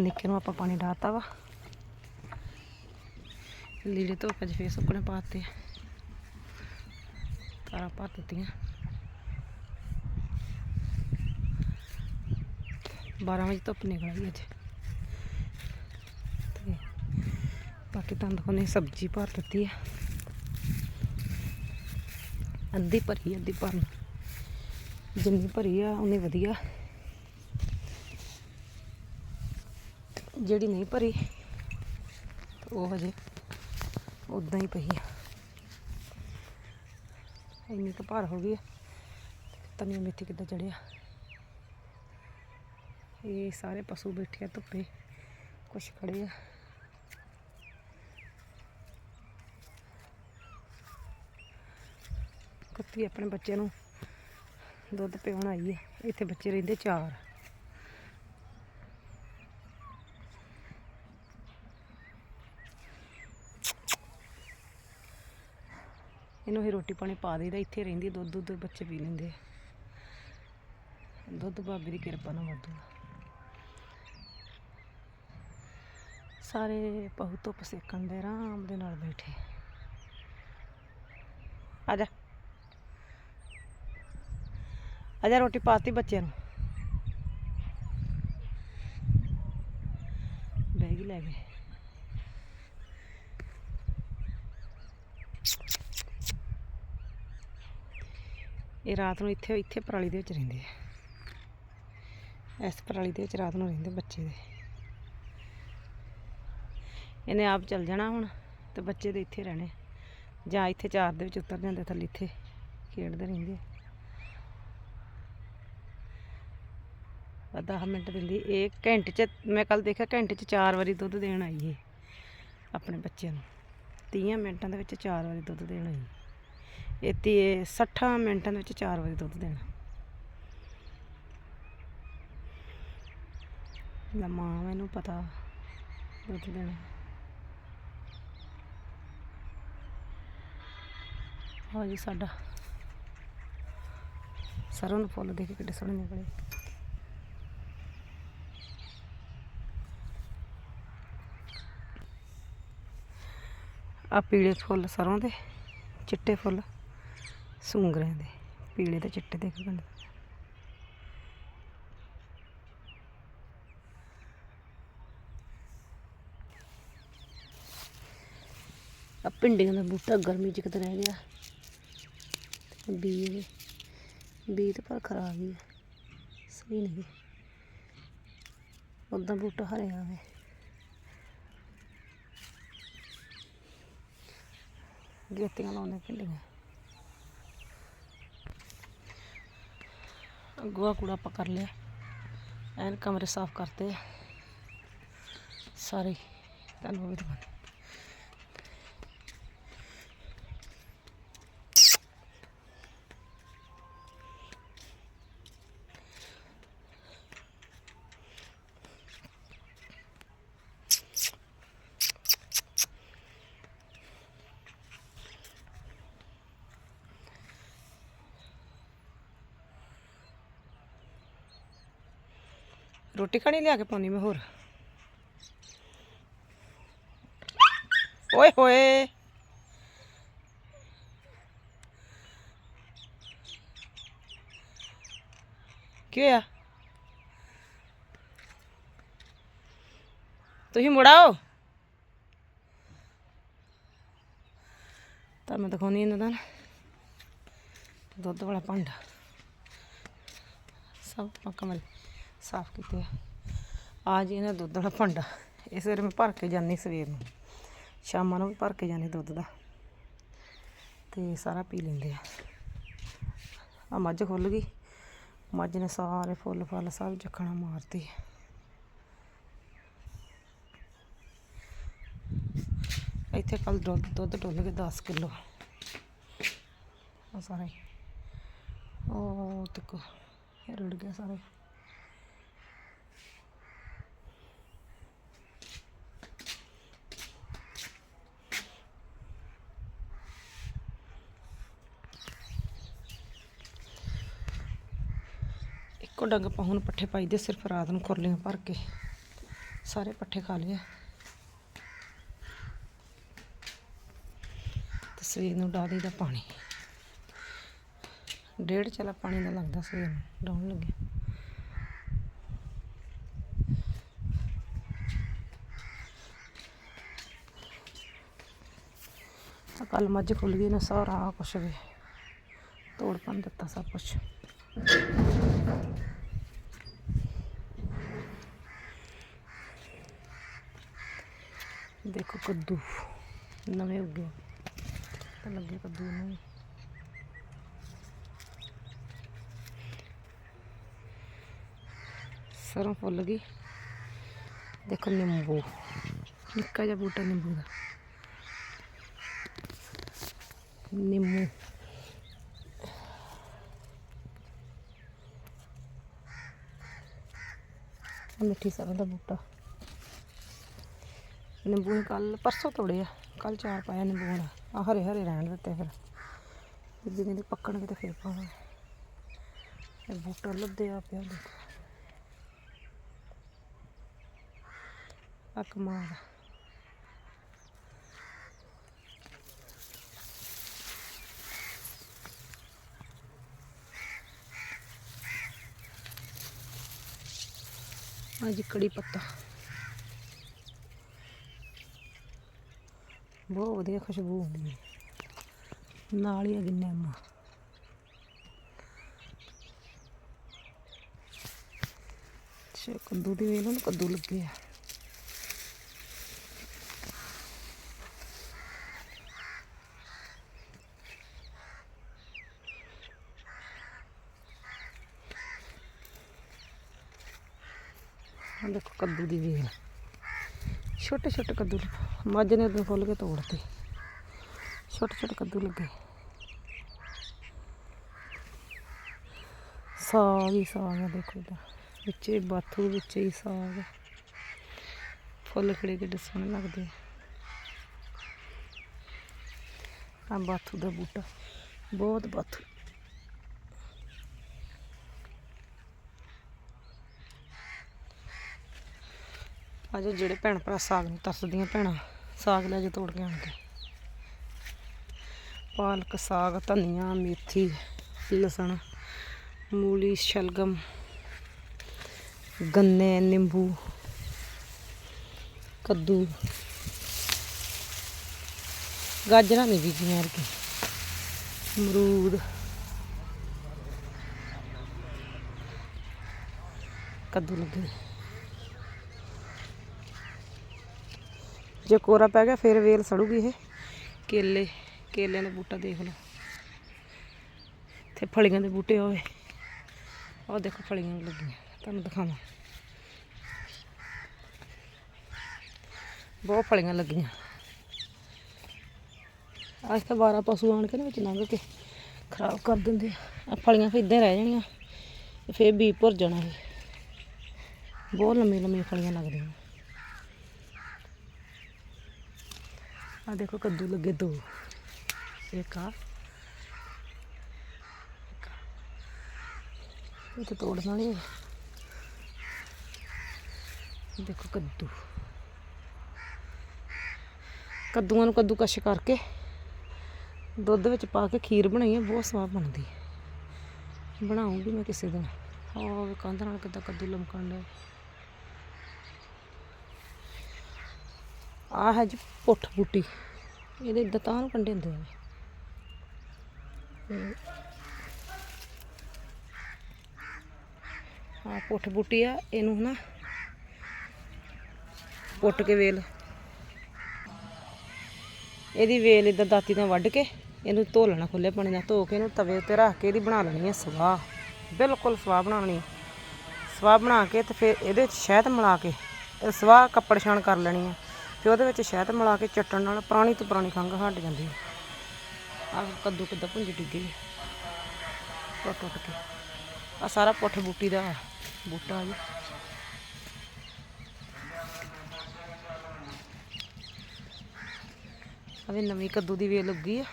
ਨਿੱਕੇ ਨੂੰ ਆਪਾਂ ਪਾਣੀ ਡਾਤਾ ਵਾ। ਲੀੜੇ ਧੋ ਕੇ ਅੱਜ ਫੇਰ ਸੁੱਕਣੇ ਪਾਤੇ ਤਾਰਾਂ ਭਰ ਦਿੱਤੀਆਂ। 12 ਵਜੇ ਧੁੱਪ ਨਿਕਲ ਆਈ ਅੱਜ। ਤੇ ਬਾਕੀ ਤਾਂ ਦਿਖਾਉਂਦੇ ਸਬਜ਼ੀ ਭਰ ਦਿੱਤੀ ਆ। ਅੱਧੀ ਭਰੀ, ਅੱਧੀ ਭਰਨ ਜਿੰਨੀ ਭਰੀ ਆ, ਉਨੀ ਵਧੀਆ। ਜਿਹੜੀ ਨਹੀਂ ਭਰੀ, ਉਹ ਹਜੇ ਉਦਾਂ ਹੀ ਪਈ ਆ। ਇੰਨੀ ਕੁ ਭਾਰ ਹੋ ਗਈ ਆ ਤਨੀ ਮੇਥੀ ਕਿੱਦਾਂ ਚੜਿਆ ਇਹ ਸਾਰੇ ਪਸ਼ੂ ਬੈਠੇ ਆ ਧੁੱਪੇ, ਕੁਛ ਖੜੇ ਆ। ਕੁੱਤੀ ਆਪਣੇ ਬੱਚੇ ਨੂੰ ਦੁੱਧ ਪਿਉਣ ਆਈ ਹੈ ਇੱਥੇ ਬੱਚੇ ਰਹਿੰਦੇ ਚਾਰ। ਇਹਨੂੰ ਹੀ ਰੋਟੀ ਪਾਣੀ ਪਾ ਦੇਈਦਾ, ਇੱਥੇ ਰਹਿੰਦੀ ਦੁੱਧ ਦੁੱਧ ਬੱਚੇ ਪੀ ਲੈਂਦੇ ਦੁੱਧ ਬਾਬੇ ਦੀ ਕਿਰਪਾ ਨਾਲ ਵਾਧੂ ਸਾਰੇ ਪਹੂ ਧੁੱਪ ਸੇਕਣ ਦੇ ਆਰਾਮ ਦੇ ਨਾਲ ਬੈਠੇ। ਆ ਜਾ। ਆ ਜਾ ਰੋਟੀ ਪਾਤੀ ਬੱਚਿਆਂ ਨੂੰ। ਬੈਗ ਹੀ ਲੈ ਗਏ। ਇਹ ਰਾਤ ਨੂੰ ਇੱਥੇ ਇੱਥੇ ਪਰਾਲੀ ਦੇ ਵਿੱਚ ਰਹਿੰਦੇ ਆ। ਇਸ ਪਰਾਲੀ ਦੇ ਵਿੱਚ ਰਾਤ ਨੂੰ ਰਹਿੰਦੇ ਬੱਚੇ ਦੇ। ਇਹਨੇ ਆਪ ਚੱਲ ਜਾਣਾ ਹੁਣ ਤੇ ਬੱਚੇ ਦੇ ਇੱਥੇ ਰਹਿਣੇ। ਜਾਂ ਇੱਥੇ ਚਾਰ ਦੇ ਵਿੱਚ ਉਤਰ ਜਾਂਦੇ, ਥੱਲੇ ਇੱਥੇ ਖੇਡਦੇ ਰਹਿੰਦੇ ਆ। 10 ਮਿੰਟ ਦਿੰਦੀ। ਇਹ ਘੰਟੇ ਚ, ਮੈਂ ਕੱਲ ਦੇਖਿਆ ਘੰਟੇ ਚ ਚਾਰ ਵਾਰੀ ਦੁੱਧ ਦੇਣ ਆਈ ਏ ਆਪਣੇ ਬੱਚਿਆਂ ਨੂੰ। 30 ਮਿੰਟਾਂ ਦੇ ਵਿੱਚ ਚਾਰ ਵਾਰੀ ਦੁੱਧ ਦੇਣ ਆਈ। ਇਹ ਤੇ 60 ਮਿੰਟਾਂ ਦੇ ਵਿੱਚ ਚਾਰ ਵਜੇ ਦੁੱਧ ਦੇਣਾ। ਨਾ ਮਾਂ ਮੈਨੂੰ ਪਤਾ ਦੁੱਧ ਦੇਣਾ। ਆਹ ਜੀ ਸਾਡਾ। ਸਰੋਂ ਦੇ ਫੁੱਲ ਦੇਖ ਕਿੱਡੇ ਸੋਹਣੇ ਨਿਕਲੇ। ਆ ਪੀਲੇ ਫੁੱਲ ਸਰੋਂ ਦੇ, ਚਿੱਟੇ ਫੁੱਲ। ਸੂੰਗਰਿਆਂ ਦੇ ਪੀਲੇ ਤੇ ਚਿੱਟੇ ਦੇਖ ਕੰਡ ਆ ਪਿੰਡੀਆਂ ਦਾ ਬੂਟਾ ਗਰਮੀ ਚ ਕਿਤੇ ਰਹਿ ਗਿਆ। ਬੀ ਇਹਦੇ ਬੀ ਤੇ ਪਰ ਖਰਾਬ ਹੀ ਹੈ ਸਹੀ ਨਹੀਂ। ਉਦਾਂ ਬੂਟਾ ਹਰਿਆ ਵੇ। ਗੇਤੀਆਂ ਲਾਉਂਦੇ ਪਿੰਡੀਆਂ ਗੋਹਾ ਕੂੜਾ ਆਪਾਂ ਕਰ ਲਿਆ। ਐਨ ਕਮਰੇ ਸਾਫ਼ ਕਰਤੇ ਆ। ਸਾਰੇ ਤੁਹਾਨੂੰ ਵੀ ਦਿਖਾਉਂਦੇ ਰੋਟੀ ਖਾਣੀ ਲਿਆ ਕੇ ਪਾਉਣੀ ਮੈਂ ਹੋਰ। ਓਏ ਹੋਏ। ਕੀ ਹੋਇਆ? ਤੁਸੀਂ ਮੁੜਾਓ ਤਾਂ ਮੈਂ ਦਿਖਾਉਣੀ ਇਹਨਾਂ ਦਾ ਦੁੱਧ ਵਾਲਾ ਭਾਂਡਾ। ਸਭ ਆਪਾਂ ਕਮਰੇ ਸਾਫ਼ ਕੀਤੇ ਆ। ਜੀ ਇਹਨਾਂ ਦੁੱਧ ਵਾਲਾ ਭਾਂਡਾ। ਇਸ ਵੇਲੇ ਮੈਂ ਭਰ ਕੇ ਜਾਂਦੀ ਸਵੇਰ ਨੂੰ। ਸ਼ਾਮਾਂ ਨੂੰ ਵੀ ਭਰ ਕੇ ਜਾਂਦੀ ਦੁੱਧ ਦਾ। ਤੇ ਸਾਰਾ ਪੀ ਲੈਂਦੇ ਆ। ਆ ਮੱਝ ਖੁੱਲ ਗਈ। ਮੱਝ ਨੇ ਸਾਰੇ ਫੁੱਲ ਫਲ ਸਭ ਚੱਕਣਾ ਮਾਰਤੀ। ਇੱਥੇ ਕੱਲ ਦੁੱਧ ਦੁੱਧ ਡੁੱਲ ਕੇ 10 ਕਿਲੋ। ਆ ਸਾਰੇ। ਉਹ ਤੱਕ ਰੁੜ ਗਿਆ ਸਾਰੇ। ਇੱਕੋ ਡੰਗ ਆਪਾਂ ਹੁਣ ਪੱਠੇ ਪਾਈਦੇ ਸਿਰਫ ਰਾਤ ਨੂੰ ਖੁਰਲੀਆਂ ਭਰ ਕੇ। ਸਾਰੇ ਪੱਠੇ ਖਾ ਲਏ ਤੇ ਸਵੇਰ ਨੂੰ ਡਾਲੀ ਦਾ ਪਾਣੀ। ਡੇਢ ਚਲਾ ਪਾਣੀ ਦਾ ਲੱਗਦਾ ਸਵੇਰ ਨੂੰ, ਡਾਉਣ ਲੱਗੇ ਕੱਲ ਮੱਝ ਖੁੱਲ ਗਈ ਨਾ, ਸਾਰਾ ਕੁਛ ਵੀ। ਤੋੜ ਪੰਨ ਦਿੱਤਾ ਸਭ ਕੁਛ ਦੇਖੋ ਕੱਦੂ। ਨਵੇਂ ਉੱਗੇ ਤਾਂ ਲੱਗੇ ਕੱਦੂ ਨੂੰ ਸਰੋਂ ਫੁੱਲ ਗਈ। ਦੇਖੋ ਨਿੰਬੂ। ਨਿੱਕਾ ਜਿਹਾ ਬੂਟਾ ਨਿੰਬੂ ਦਾ। ਨਿੰਬੂ। ਮਿੱਠੀ ਸਰੋਂ ਦਾ ਬੂਟਾ। ਨਿੰਬੂ ਕੱਲ ਪਰਸੋਂ ਤੋੜੇ ਆ ਕੱਲ ਚਾਰ ਪਾਇਆ ਨਿੰਬੂ ਦਾ ਆ ਹਰੇ ਹਰੇ ਰਹਿਣ ਦਿੱਤੇ ਫਿਰ। ਜਿੱਦੇ ਕਹਿੰਦੇ ਪੱਕਣਗੇ ਤੇ ਫਿਰ ਪਾਵਾਂਗੇ ਇਹ ਬੂਟਾ ਲੱਦਿਆ ਪਿਆ ਦੇਖੋ। ਆ ਕਮਾਲ ਆ। ਜੀ ਕੜੀ ਪੱਤਾ। ਬਹੁਤ ਵਧੀਆ ਖੁਸ਼ਬੂ ਆਉਂਦੀ ਹੈ। ਨਾਲ ਹੀ ਹੈਗੀ ਨਿੰਮ ਅੱਛਾ, ਕੱਦੂ ਦੀ ਵੇਲ ਨੂੰ, ਕੱਦੂ ਲੱਗੇ ਆ। ਆਹ ਦੇਖੋ, ਕੱਦੂ ਦੀ ਵੇਲ ਛੋਟੇ ਛੋਟੇ ਕੱਦੂ ਮੱਝ ਨੇ ਉਦੋਂ ਖੋਲ ਕੇ ਤੋੜਤੇ। ਛੋਟੇ ਛੋਟੇ ਕੱਦੂ ਲੱਗੇ। ਸਾਗ ਹੀ ਸਾਗ ਹੈ ਦੇਖੋ ਇਹਦਾ ਵਿੱਚੇ ਬਾਥੂ, ਵਿੱਚ ਹੀ ਸਾਗ। ਫੁੱਲ ਖਿੜੇ ਕਿੱਡੇ ਸੋਹਣੇ ਲੱਗਦੇ ਆ। ਬਾਥੂ ਦਾ ਬੂਟਾ। ਬਹੁਤ ਬਾਥੂ। ਅੱਜ ਜਿਹੜੇ ਭੈਣ ਭਰਾ ਸਾਗ ਨੂੰ ਤਰਸਦੀਆਂ ਭੈਣਾਂ ਸਾਗ ਲੈ ਜੇ ਤੋੜ ਕੇ ਆਣਗੇ ਪਾਲਕ ਸਾਗ, ਧਨੀਆ, ਮੇਥੀ, ਲਸਣ, ਮੂਲੀ, ਸ਼ਲਗਮ, ਗੰਨੇ, ਨਿੰਬੂ, ਕੱਦੂ। ਗਾਜਰਾਂ ਨਹੀਂ ਬੀਜੀਆਂ ਯਾਰ ਅਮਰੂਦ। ਕੱਦੂ ਲੱਗੇ। ਜੇ ਕੋਰਾ ਪੈ ਗਿਆ, ਫਿਰ ਵੇਲ ਸੜੂਗੀ ਇਹ। ਕੇਲੇ, ਕੇਲਿਆਂ ਦਾ ਬੂਟਾ ਦੇਖ ਲਓ। ਤੇ ਫਲੀਆਂ ਦੇ ਬੂਟੇ ਹੋਵੇ। ਉਹ ਦੇਖੋ ਫਲੀਆਂ ਲੱਗੀਆਂ, ਤੁਹਾਨੂੰ ਦਿਖਾਵਾਂ। ਬਹੁਤ ਫਲੀਆਂ ਲੱਗੀਆਂ। ਅੱਜ ਤਾਂ 12 ਪਸ਼ੂ ਆਣ ਕੇ ਨਾ ਵਿੱਚ ਲੰਘ ਕੇ ਖਰਾਬ ਕਰ ਦਿੰਦੇ ਆ। ਫਲੀਆਂ ਫਿਰ ਇੱਦਾਂ ਰਹਿ ਜਾਣੀਆਂ ਫਿਰ ਬੀ ਭੁਰ ਜਾਣਾ ਇਹ ਬਹੁਤ ਲੰਮੀਆਂ ਲੰਮੀਆਂ ਫਲੀਆਂ ਲੱਗਦੀਆਂ। ਆ ਦੇਖੋ ਕੱਦੂ ਲੱਗੇ ਦੋ। ਇੱਕ ਆ। ਇੱਕ ਆ। ਇਹ ਤਾਂ ਤੋੜਨ ਵਾਲੀ ਹੈ ਦੇਖੋ ਕੱਦੂ। ਕੱਦੂਆਂ ਨੂੰ ਕੱਦੂ ਕਸ਼ ਕਰਕੇ ਦੁੱਧ ਵਿੱਚ ਪਾ ਕੇ ਖੀਰ ਬਣਾਈ ਹੈ ਬਹੁਤ ਸਵਾਦ ਬਣਦੀ ਹੈ ਬਣਾਉਂਗੀ ਮੈਂ ਕਿਸੇ ਦਿਨ। ਆਹ ਕੰਧ ਨਾਲ ਕਿੱਦਾਂ ਕੱਦੂ ਲਮਕਣ ਡਿਆ। ਆ ਹੈ ਜੀ ਪੁੱਠ ਬੂਟੀ। ਇਹਦੇ ਇਦਾਂ ਤਾਂ ਨੂੰ ਕੰਡੇ ਹੁੰਦੇ ਆ ਆ ਪੁੱਠ ਬੂਟੀ ਆ, ਇਹਨੂੰ ਨਾ ਪੁੱਟ ਕੇ ਵੇਲ। ਇਹਦੀ ਵੇਲ ਇਦਾਂ ਦਾਤੀ ਨਾਲ ਵੱਢ ਕੇ ਇਹਨੂੰ ਧੋ ਲੈਣਾ ਖੁੱਲੇ ਪਾਣੀ ਨਾਲ, ਧੋ ਕੇ ਇਹਨੂੰ ਤਵੇ ਉੱਤੇ ਰੱਖ ਕੇ ਇਹਦੀ ਬਣਾ ਲੈਣੀ ਹੈ ਸਵਾਹ। ਬਿਲਕੁਲ ਸਵਾਹ ਬਣਾਉਣੀ ਸਵਾਹ ਬਣਾ ਕੇ ਤੇ ਫਿਰ ਇਹਦੇ ਵਿੱਚ ਸ਼ਹਿਦ ਮਿਲਾ ਕੇ ਇਹ ਸਵਾਹ ਕੱਪੜ ਛਾਣ ਕਰ ਲੈਣੀ ਹੈ ਫਿਰ ਉਹਦੇ ਵਿੱਚ ਸ਼ਹਿਦ ਮਿਲਾ ਕੇ ਚੱਟਣ ਨਾਲ ਪੁਰਾਣੀ ਤੋਂ ਪੁਰਾਣੀ ਖੰਘ ਹਟ ਜਾਂਦੀ ਹੈ। ਆਹ ਕੱਦੂ ਕਿੱਦਾਂ ਭੁੰਜੀ ਡਿੱਗੀ ਟੁੱਟ ਟੁੱਟ ਕੇ। ਆ ਸਾਰਾ ਪੁੱਠ ਬੂਟੀ ਦਾ ਬੂਟਾ ਜੀ। ਅਵੇ ਨਵੀਂ ਕੱਦੂ ਦੀ ਵੇਲ ਉੱਗੀ ਆ।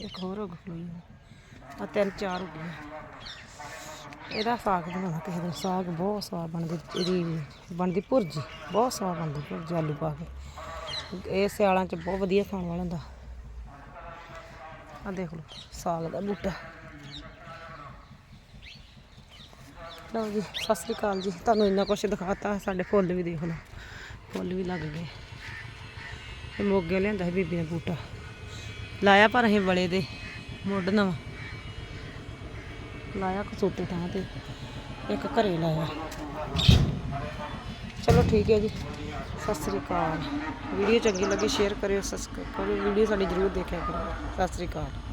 ਇੱਕ ਹੋਰ ਉੱਗ ਪਈ ਆ। ਆਹ ਤਿੰਨ ਚਾਰ ਉੱਗੀਆਂ ਇਹਦਾ ਸਾਗ ਬਣਾਉਣਾ, ਕਿਸੇ ਦਿਨ ਸਾਗ ਬਹੁਤ ਸਵਾਦ ਬਣਦੀ, ਇਹਦੀ ਬਣਦੀ ਭੁਰਜੀ, ਬਹੁਤ ਸਵਾਦ ਬਣਦੀ ਭੁਰਜੀ, ਆਲੂ ਪਾ ਕੇ। ਇਹ ਸਿਆਲਾਂ 'ਚ ਬਹੁਤ ਵਧੀਆ ਖਾਣ ਵਾਲਾ ਹੁੰਦਾ। ਆ ਦੇਖ ਲਓ, ਸਾਗ ਦਾ ਬੂਟਾ। ਲਓ ਜੀ, ਸਤਿ ਸ੍ਰੀ ਅਕਾਲ ਜੀ। ਤੁਹਾਨੂੰ ਇੰਨਾ ਕੁਛ ਦਿਖਾਤਾ, ਸਾਡੇ ਫੁੱਲ ਵੀ ਦੇਖ ਲਓ। ਫੁੱਲ ਵੀ ਲੱਗ ਗਏ। ਇਹ ਮੋਗੇ ਲਿਆਂਦਾ ਸੀ ਬੀਬੀ ਨੇ ਬੂਟਾ। ਲਾਇਆ ਪਰ ਅਸੀਂ ਬੜੇ ਦੇ, ਮੁੱਢ ਨਵਾਂ। ਲਾਇਆ ਕਸੂਤੇ ਥਾਂ ਤੇ। ਇੱਕ ਘਰੇ ਲਾਇਆ। ਚਲੋ ਠੀਕ ਹੈ ਜੀ। ਸਤਿ ਸ੍ਰੀ ਅਕਾਲ। ਵੀਡੀਓ ਚੰਗੀ ਲੱਗੀ, ਸ਼ੇਅਰ ਕਰਿਓ ਸਬਸਕ੍ਰਾਈਬ ਕਰਿਓ। ਵੀਡੀਓ ਸਾਡੀ ਜ਼ਰੂਰ ਦੇਖਿਆ ਕਰੋ ਸਤਿ ਸ੍ਰੀ ਅਕਾਲ।